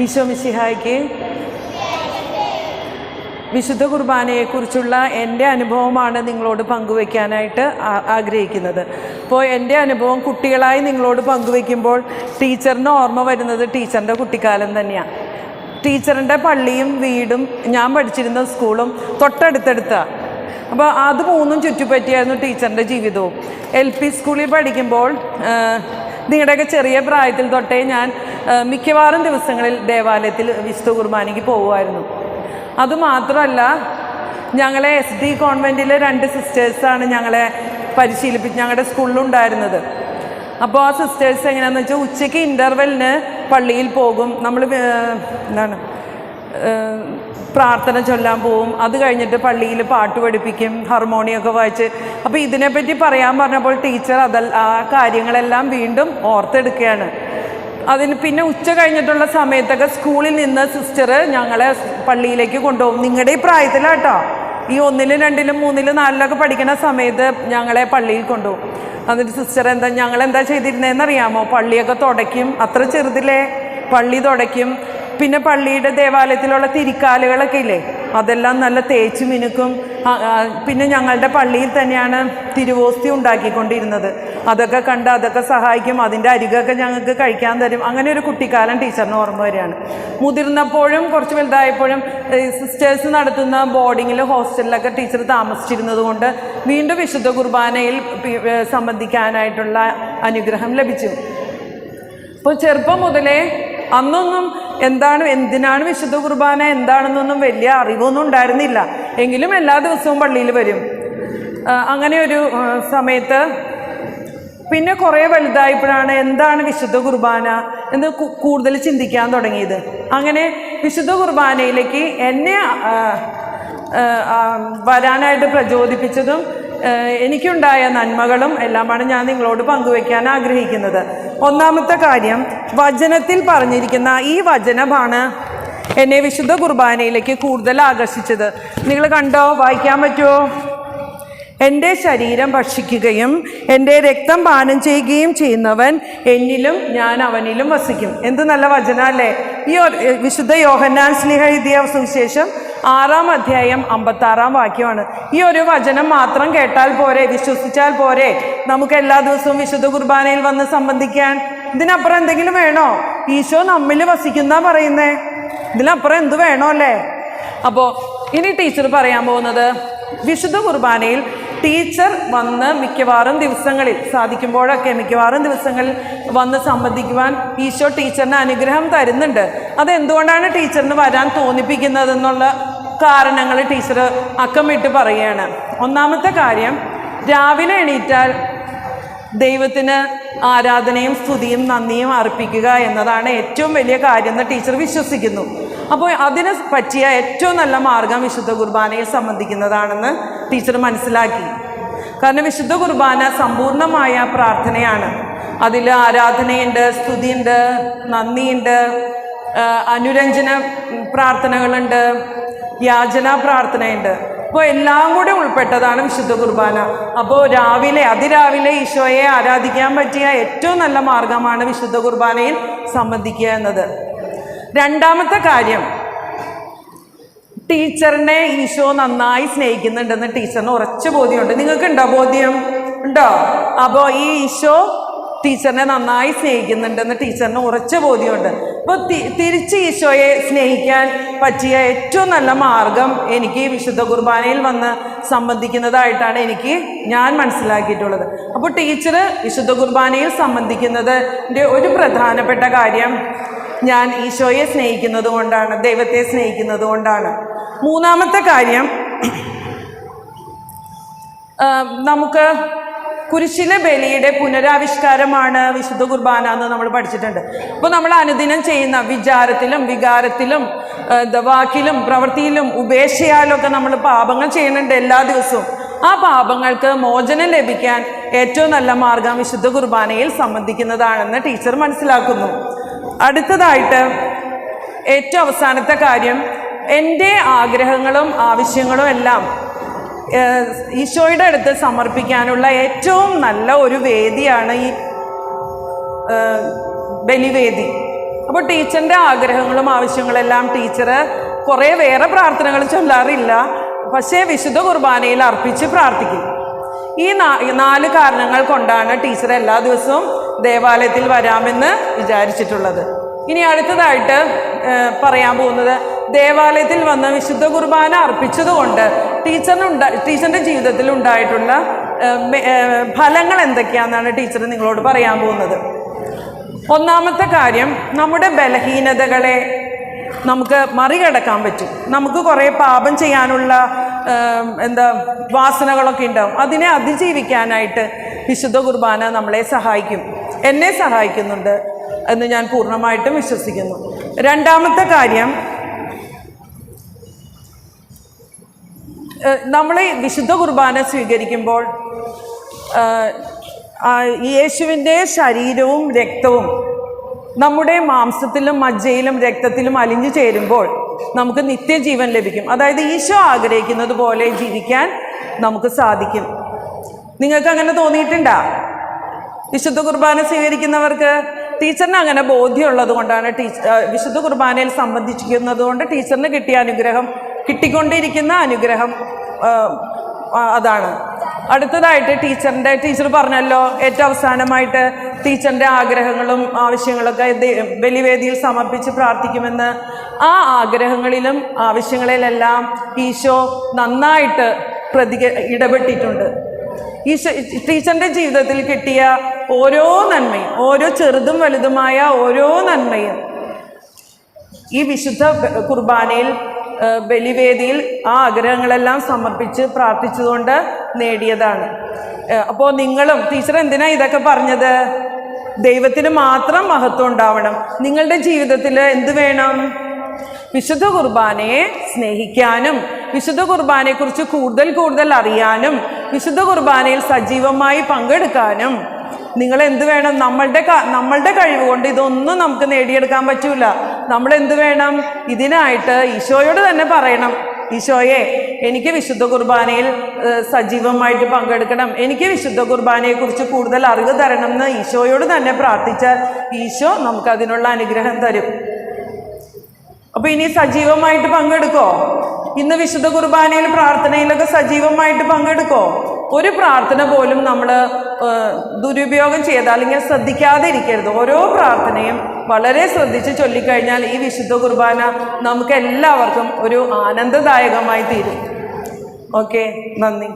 ഈശോ വിശുദ്ധ കുർബാനയെക്കുറിച്ചുള്ള എന്റെ അനുഭവമാണ് നിങ്ങളോട് പങ്കുവയ്ക്കാനായിട്ട് ആഗ്രഹിക്കുന്നത്. അപ്പോൾ എന്റെ അനുഭവം കുട്ടികളായി നിങ്ങളോട് പങ്കുവയ്ക്കുമ്പോൾ ടീച്ചറിന് ഓർമ്മ വരുന്നത് ടീച്ചറിന്റെ കുട്ടിക്കാലം തന്നെയാണ് ടീച്ചറിന്റെ പള്ളിയും വീടും ഞാൻ പഠിച്ചിരുന്ന സ്കൂളും തൊട്ടടുത്തടുത്താണ് അപ്പോൾ അത് മൂന്നും ചുറ്റിപ്പറ്റിയായിരുന്നു ടീച്ചറിന്റെ ജീവിതവും. എൽ പി സ്കൂളിൽ പഠിക്കുമ്പോൾ നിങ്ങളുടെയൊക്കെ ചെറിയ പ്രായത്തിൽ തൊട്ടേ ഞാൻ മിക്കവാറും ദിവസങ്ങളിൽ ദേവാലയത്തിൽ വിശുദ്ധ കുർബാനയ്ക്ക് പോകുമായിരുന്നു അതുമാത്രമല്ല ഞങ്ങളെ എസ് ഡി കോൺവെന്റിലെ രണ്ട് സിസ്റ്റേഴ്സാണ് ഞങ്ങളെ പരിശീലിപ്പിച്ച് ഞങ്ങളുടെ സ്കൂളിലുണ്ടായിരുന്നത്. അപ്പോൾ ആ സിസ്റ്റേഴ്സ് എങ്ങനെയാണെന്ന് വെച്ചാൽ ഉച്ചയ്ക്ക് ഇന്റർവെല്ലിന് പള്ളിയിൽ പോകും. നമ്മൾ എന്താണ് പ്രാർത്ഥന ചൊല്ലാൻ പോവും. അത് കഴിഞ്ഞിട്ട് പള്ളിയിൽ പാട്ട് പഠിപ്പിക്കും ഹാർമോണിയൊക്കെ വായിച്ച്. അപ്പോൾ ഇതിനെപ്പറ്റി പറയാൻ പറഞ്ഞപ്പോൾ ടീച്ചർ അതൽ ആ കാര്യങ്ങളെല്ലാം വീണ്ടും ഓർത്തെടുക്കുകയാണ്. അതിന് പിന്നെ ഉച്ച കഴിഞ്ഞിട്ടുള്ള സമയത്തൊക്കെ സ്കൂളിൽ നിന്ന് സിസ്റ്റർ ഞങ്ങളെ പള്ളിയിലേക്ക് കൊണ്ടുപോകും. നിങ്ങളുടെ ഈ പ്രായത്തിലാട്ടോ. ഈ ഒന്നിലും രണ്ടിലും മൂന്നിലും നാലിലൊക്കെ പഠിക്കുന്ന സമയത്ത് ഞങ്ങളെ പള്ളിയിൽ കൊണ്ടുപോകും. എന്നിട്ട് സിസ്റ്റർ എന്താ ഞങ്ങൾ എന്താ ചെയ്തിരുന്നതെന്ന് അറിയാമോ പള്ളിയൊക്കെ തുടയ്ക്കും. അത്ര ചെറുതില്ലേ? പള്ളി തുടയ്ക്കും. പിന്നെ പള്ളിയുടെ ദേവാലയത്തിലുള്ള തിരിക്കാലുകളൊക്കെ ഇല്ലേ? അതെല്ലാം നല്ല തേച്ച് മിനുക്കും. പിന്നെ ഞങ്ങളുടെ പള്ളിയിൽ തന്നെയാണ് തിരുവോസ്തി ഉണ്ടാക്കിക്കൊണ്ടിരുന്നത്. അതൊക്കെ കണ്ട് അതൊക്കെ സഹായിക്കും. അതിന്റെ അരികൊക്കെ ഞങ്ങൾക്ക് കഴിക്കാൻ തരും. അങ്ങനെ ഒരു കുട്ടിക്കാലം ടീച്ചറിന് ഓർമ്മ വരികയാണ്. മുതിർന്നപ്പോഴും കുറച്ച് വലുതായപ്പോഴും സിസ്റ്റേഴ്സ് നടത്തുന്ന ബോർഡിങ്ങിൽ ഹോസ്റ്റലിലൊക്കെ ടീച്ചർ താമസിച്ചിരുന്നത് കൊണ്ട് വീണ്ടും വിശുദ്ധ കുർബാനയിൽ സംബന്ധിക്കാനായിട്ടുള്ള അനുഗ്രഹം ലഭിച്ചു. അപ്പോൾ ചെറുപ്പം മുതലേ അന്നൊന്നും എന്താണ് എന്തിനാണ് വിശുദ്ധ കുർബാന എന്താണെന്നൊന്നും വലിയ അറിവൊന്നും ഉണ്ടായിരുന്നില്ല. എങ്കിലും എല്ലാ ദിവസവും പള്ളിയിൽ വരും. അങ്ങനെ ഒരു സമയത്ത് പിന്നെ കുറേ വലുതായപ്പോഴാണ് എന്താണ് വിശുദ്ധ കുർബാന എന്ന് കൂടുതൽ ചിന്തിക്കാൻ തുടങ്ങിയത്. അങ്ങനെ വിശുദ്ധ കുർബാനയിലേക്ക് എന്നെ വരാനായിട്ട് പ്രചോദിപ്പിച്ചതും എനിക്കുണ്ടായ നന്മകളും എല്ലാമാണ് ഞാൻ നിങ്ങളോട് പങ്കുവെക്കാൻ ആഗ്രഹിക്കുന്നത്. ഒന്നാമത്തെ കാര്യം വചനത്തിൽ പറഞ്ഞിരിക്കുന്ന ഈ വചനമാണ് എന്നെ വിശുദ്ധ കുർബാനയിലേക്ക് കൂടുതൽ ആകർഷിച്ചത്. നിങ്ങൾ കണ്ടോ വായിക്കാൻ പറ്റുമോ? എന്റെ ശരീരം ഭക്ഷിക്കുകയും എന്റെ രക്തം പാനം ചെയ്യുകയും ചെയ്യുന്നവൻ എന്നിലും ഞാൻ അവനിലും വസിക്കും. എന്ത് നല്ല വചനമല്ലേ ഈ വിശുദ്ധ യോഹന്നാൻ സ്ലിഹ എഴുതിയ സുവിശേഷം ആറാം അധ്യായം അമ്പത്താറാം വാക്യമാണ്. ഈ ഒരു വചനം മാത്രം കേട്ടാൽ പോരെ വിശ്വസിച്ചാൽ പോരെ. നമുക്ക് എല്ലാ ദിവസവും വിശുദ്ധ കുർബാനയിൽ വന്ന് സംബന്ധിക്കാൻ ഇതിനപ്പുറം എന്തെങ്കിലും വേണോ? ഈശോ നമ്മിൽ വസിക്കുന്ന പറയുന്നേ. ഇതിനപ്പുറം എന്ത് വേണോ അല്ലേ? അപ്പോൾ ഇനി ടീച്ചർ പറയാൻ പോകുന്നത് വിശുദ്ധ കുർബാനയിൽ ടീച്ചർ വന്ന് മിക്കവാറും ദിവസങ്ങളിൽ സാധിക്കുമ്പോഴൊക്കെ മിക്കവാറും ദിവസങ്ങളിൽ വന്ന് സംബന്ധിക്കുവാൻ ഈശോ ടീച്ചറിന് അനുഗ്രഹം തരുന്നുണ്ട്. അതെന്തുകൊണ്ടാണ് ടീച്ചറിന് വരാൻ തോന്നിപ്പിക്കുന്നതെന്നുള്ള കാരണങ്ങൾ ടീച്ചർ അക്കമിട്ട് പറയുകയാണ്. ഒന്നാമത്തെ കാര്യം രാവിലെ എണീറ്റാൽ ദൈവത്തിന് ആരാധനയും സ്തുതിയും നന്ദിയും അർപ്പിക്കുക എന്നതാണ് ഏറ്റവും വലിയ കാര്യം എന്ന് ടീച്ചർ വിശ്വസിക്കുന്നു. അപ്പോൾ അതിന് പറ്റിയ ഏറ്റവും നല്ല മാർഗം വിശുദ്ധ കുർബാനയെ സംബന്ധിക്കുന്നതാണെന്ന് ടീച്ചർ മനസ്സിലാക്കി. കാരണം വിശുദ്ധ കുർബാന സമ്പൂർണമായ പ്രാർത്ഥനയാണ്. അതിൽ ആരാധനയുണ്ട് സ്തുതിയുണ്ട് നന്ദിയുണ്ട് അനുരഞ്ജന പ്രാർത്ഥനകളുണ്ട് യാചന പ്രാർത്ഥനയുണ്ട്. അപ്പോൾ എല്ലാം കൂടെ ഉൾപ്പെട്ടതാണ് വിശുദ്ധ കുർബാന. അപ്പോൾ രാവിലെ അതിരാവിലെ ഈശോയെ ആരാധിക്കാൻ പറ്റിയ ഏറ്റവും നല്ല മാർഗമാണ് വിശുദ്ധ കുർബാനയിൽ സംബന്ധിക്കുക എന്നത്. രണ്ടാമത്തെ കാര്യം ടീച്ചറിനെ ഈശോ നന്നായി സ്നേഹിക്കുന്നുണ്ടെന്ന് ടീച്ചറിന് ഉറച്ച ബോധ്യമുണ്ട്. നിങ്ങൾക്ക് ഉണ്ടോ ബോധ്യം? ഉണ്ടോ? അപ്പോൾ ഈ ഈശോ ടീച്ചറിനെ നന്നായി സ്നേഹിക്കുന്നുണ്ടെന്ന് ടീച്ചറിന് ഉറച്ച ബോധ്യമുണ്ട്. അപ്പോൾ തിരിച്ച് ഈശോയെ സ്നേഹിക്കാൻ പറ്റിയ ഏറ്റവും നല്ല മാർഗം എനിക്ക് വിശുദ്ധ കുർബാനയിൽ വന്ന് സംബന്ധിക്കുന്നതായിട്ടാണ് എനിക്ക് ഞാൻ മനസ്സിലാക്കിയിട്ടുള്ളത്. അപ്പോൾ ടീച്ചർ വിശുദ്ധ കുർബാനയിൽ സംബന്ധിക്കുന്നത് ഒരു പ്രധാനപ്പെട്ട കാര്യം ഞാൻ ഈശോയെ സ്നേഹിക്കുന്നത് കൊണ്ടാണ് ദൈവത്തെ സ്നേഹിക്കുന്നത് കൊണ്ടാണ്. മൂന്നാമത്തെ കാര്യം നമുക്ക് കുരിശിലെ ബലിയുടെ പുനരാവിഷ്കാരമാണ് വിശുദ്ധ കുർബാന എന്ന് നമ്മൾ പഠിച്ചിട്ടുണ്ട്. അപ്പോൾ നമ്മൾ അനുദിനം ചെയ്യുന്ന വിചാരത്തിലും വികാരത്തിലും വാക്കിലും പ്രവൃത്തിയിലും ഉപേക്ഷയാലും ഒക്കെ നമ്മൾ പാപങ്ങൾ ചെയ്യുന്നുണ്ട് എല്ലാ ദിവസവും. ആ പാപങ്ങൾക്ക് മോചനം ലഭിക്കാൻ ഏറ്റവും നല്ല മാർഗം വിശുദ്ധ കുർബാനയിൽ സംബന്ധിക്കുന്നതാണെന്ന് ടീച്ചർ മനസ്സിലാക്കുന്നു. അടുത്തതായിട്ട് ഏറ്റവും അവസാനത്തെ കാര്യം എന്റെ ആഗ്രഹങ്ങളും ആവശ്യങ്ങളും എല്ലാം ഈശോയുടെ അടുത്ത് സമർപ്പിക്കാനുള്ള ഏറ്റവും നല്ല ഒരു വേദിയാണ് ഈ ബലിവേദി. അപ്പോൾ ടീച്ചറിന്റെ ആഗ്രഹങ്ങളും ആവശ്യങ്ങളെല്ലാം ടീച്ചർ കുറേ വേറെ പ്രാർത്ഥനകൾ ചൊല്ലാറില്ല പക്ഷേ വിശുദ്ധ കുർബാനയിൽ അർപ്പിച്ച് പ്രാർത്ഥിക്കും. ഈ നാല് കാരണങ്ങൾ കൊണ്ടാണ് ടീച്ചർ എല്ലാ ദിവസവും ദേവാലയത്തിൽ വരാമെന്ന് വിചാരിച്ചിട്ടുള്ളത്. ഇനി അടുത്തതായിട്ട് പറയാൻ പോകുന്നത് ദേവാലയത്തിൽ വന്ന് വിശുദ്ധ കുർബാന അർപ്പിച്ചതുകൊണ്ട് ടീച്ചറിനുണ്ട ടീച്ചറിന്റെ ജീവിതത്തിൽ ഉണ്ടായിട്ടുള്ള ഫലങ്ങൾ എന്തൊക്കെയാണെന്നാണ് ടീച്ചർ നിങ്ങളോട് പറയാൻ പോകുന്നത്. ഒന്നാമത്തെ കാര്യം നമ്മുടെ ബലഹീനതകളെ നമുക്ക് മറികടക്കാൻ പറ്റും. നമുക്ക് കുറേ പാപം ചെയ്യാനുള്ള എന്താ വാസനകളൊക്കെ ഉണ്ടാവും. അതിനെ അതിജീവിക്കാനായിട്ട് വിശുദ്ധ കുർബാന നമ്മളെ സഹായിക്കും. എന്നെ സഹായിക്കുന്നുണ്ട് എന്ന് ഞാൻ പൂർണമായിട്ടും വിശ്വസിക്കുന്നു. രണ്ടാമത്തെ കാര്യം നമ്മൾ വിശുദ്ധ കുർബാന സ്വീകരിക്കുമ്പോൾ യേശുവിന്റെ ശരീരവും രക്തവും നമ്മുടെ മാംസത്തിലും മജ്ജയിലും രക്തത്തിലും അലിഞ്ഞു ചേരുമ്പോൾ നമുക്ക് നിത്യജീവൻ ലഭിക്കും. അതായത് ഈശോ ആഗ്രഹിക്കുന്നത് പോലെ ജീവിക്കാൻ നമുക്ക് സാധിക്കും. നിങ്ങൾക്ക് അങ്ങനെ തോന്നിയിട്ടുണ്ടോ? വിശുദ്ധ കുർബാന സ്വീകരിക്കുന്നവർക്ക് ടീച്ചറിന് അങ്ങനെ ബോധ്യമുള്ളത് കൊണ്ടാണ് ടീച്ചർ വിശുദ്ധ കുർബാനയിൽ സംബന്ധിക്കുന്നത് കൊണ്ട് ടീച്ചറിന് കിട്ടിയ അനുഗ്രഹം കിട്ടിക്കൊണ്ടിരിക്കുന്ന അനുഗ്രഹം അതാണ്. അടുത്തതായിട്ട് ടീച്ചറിന്റെ ടീച്ചർ പറഞ്ഞല്ലോ ഏറ്റവും അവസാനമായിട്ട് ടീച്ചറിന്റെ ആഗ്രഹങ്ങളും ആവശ്യങ്ങളൊക്കെ ബലിവേദിയിൽ സമർപ്പിച്ച് പ്രാർത്ഥിക്കുമെന്ന്. ആ ആഗ്രഹങ്ങളിലും ആവശ്യങ്ങളിലെല്ലാം ഈശോ നന്നായിട്ട് പ്രതിക ഇടപെട്ടിട്ടുണ്ട്. ഈശോ ടീച്ചറിന്റെ ജീവിതത്തിൽ കിട്ടിയ ഓരോ നന്മയും ഓരോ ചെറുതും വലുതുമായ ഓരോ നന്മയും ഈ വിശുദ്ധ കുർബാനയിൽ ബലിവേദിയിൽ ആ ആഗ്രഹങ്ങളെല്ലാം സമർപ്പിച്ച് പ്രാർത്ഥിച്ചുകൊണ്ട് നേടിയതാണ്. അപ്പോൾ നിങ്ങളും ടീച്ചർ എന്തിനാ ഇതൊക്കെ പറഞ്ഞത്? ദൈവത്തിന് മാത്രം മഹത്വം ഉണ്ടാവണം. നിങ്ങളുടെ ജീവിതത്തിൽ എന്ത് വേണം? വിശുദ്ധ കുർബാനയെ സ്നേഹിക്കാനും വിശുദ്ധ കുർബാനയെക്കുറിച്ച് കൂടുതൽ കൂടുതൽ അറിയാനും വിശുദ്ധ കുർബാനയിൽ സജീവമായി പങ്കെടുക്കാനും നിങ്ങൾ എന്ത് വേണം? നമ്മളുടെ നമ്മളുടെ കഴിവ് കൊണ്ട് ഇതൊന്നും നമുക്ക് നേടിയെടുക്കാൻ പറ്റൂല. നമ്മൾ എന്ത് വേണം? ഇതിനായിട്ട് ഈശോയോട് തന്നെ പറയണം. ഈശോയെ എനിക്ക് വിശുദ്ധ കുർബാനയിൽ സജീവമായിട്ട് പങ്കെടുക്കണം. എനിക്ക് വിശുദ്ധ കുർബാനയെക്കുറിച്ച് കൂടുതൽ അറിവ് തരണം എന്ന് ഈശോയോട് തന്നെ പ്രാർത്ഥിച്ചാൽ ഈശോ നമുക്ക് അതിനുള്ള അനുഗ്രഹം തരും. അപ്പൊ ഇനി സജീവമായിട്ട് പങ്കെടുക്കോ? ഇന്ന് വിശുദ്ധ കുർബാനയിൽ പ്രാർത്ഥനയിലൊക്കെ സജീവമായിട്ട് പങ്കെടുക്കോ? ഒരു പ്രാർത്ഥന പോലും നമ്മൾ ദുരുപയോഗം ചെയ്ത് അല്ലെങ്കിൽ ശ്രദ്ധിക്കാതെ ഇരിക്കരുത് ഓരോ പ്രാർത്ഥനയും വളരെ ശ്രദ്ധിച്ച് ചൊല്ലിക്കഴിഞ്ഞാൽ ഈ വിശുദ്ധ കുർബാന നമുക്ക് എല്ലാവർക്കും ഒരു ആനന്ദദായകമായി തീരും. ഓക്കെ നന്ദി.